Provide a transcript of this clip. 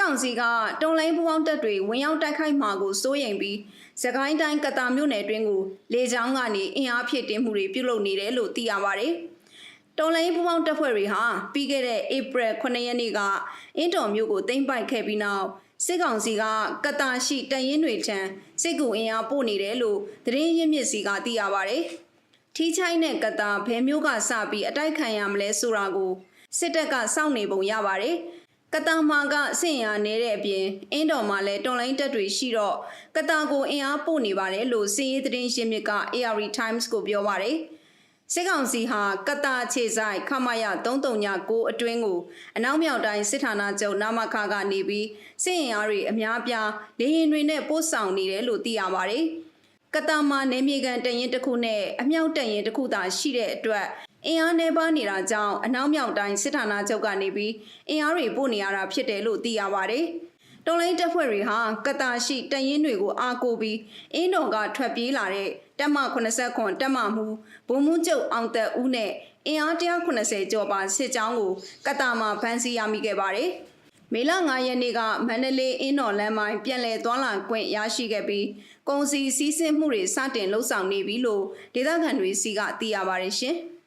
ကောင်စီကတုံလိုင်းပူပေါင်းတပ်တွေဝင်ရောက်တိုက်ခိုက်မှာကိုစိုးရိမ်ပြီးစကိုင်းတိုင်းကတာမြို့နယ်တွင်းကိုလေကြောင်းကနေအင်အားဖြည့်တင်းမှုတွေပြုလုပ်နေတယ်လို့သိရပါတယ်။တုံလိုင်းပူပေါင်းတပ်ဖွဲ့တွေဟာပြီးခဲ့တဲ့ဧပြီ9ရက်နေ့ကအင်းတော်မြို့ကိုသိမ်းပိုက်ခဲ့ပြီးနောက်စစ်ကောင်စီကကတာရှိတရင်တွေထံစစ်ကူအင်အားပို့နေတယ်လို့သတင်းရင်းမြစ်စီကသိရပါတယ်။ထီးချိုင်းနဲ့ကတာဘယ်မျိုးကစပြီးအတိုက်ခံရမလဲဆိုတာကိုစစ်တပ်ကစောင့်နေပုံရပါတယ်။ ကတာမာကစင်ရနေတဲ့အပြင်အင်းတော်မှာလည်းတွန်လိုင်းတက်တွေရှိတော့ကတာကိုအင်အားပို့နေပါတယ်လို့စီးရေးသတင်းရှင်းမြစ်က AR Times ကိုပြောပါတယ်။စစ်ကောင်စီဟာကတာခြေဆိုင်ခမရ339အတွင်းကိုအနောက်မြောက်တိုင်းစစ်ဌာနချုပ်နာမခကနေပြီးစစ်ရင်အားတွေအများပြားလေရင်တွေနဲ့ပို့ဆောင်နေတယ်လို့သိရပါတယ်။ကတာမာနေမြေကန်တရင်တစ်ခုနဲ့အမြောက်တရင်တစ်ခုသာရှိတဲ့အတွက် အင်အားနှဲပါနေတာကြောင့်အနောက်မြောက်တိုင်းစစ်ဌာနချုပ်ကနေပြီးအင်အားတွေပို့နေရတာဖြစ်တယ်လို့သိရပါတယ်။တော်လိုင်းတပ်ဖွဲ့တွေဟာကတာရှိတရင်တွေကိုအားကိုးပြီးအင်းတော်ကထွက်ပြေးလာတဲ့တပ်မ89တပ်မမှုဗိုလ်မှူးချုပ်အောင်သက်ဦးနဲ့အင်အား190ကျော်ပါစစ်ကြောင်းကိုကတာမှာဖမ်းဆီးရမိခဲ့ပါတယ်။မေလ9ရက်နေ့ကမန္တလေးအင်းတော်လမ်းမိုင်းပြန်လည်သွားလာခွင့်ရရှိခဲ့ပြီးကုန်စည်စည်းစိမ်မှုတွေစတင်လှုပ်ဆောင်နေပြီလို့ဒေသခံတွေစီကသိရပါတယ်ရှင်။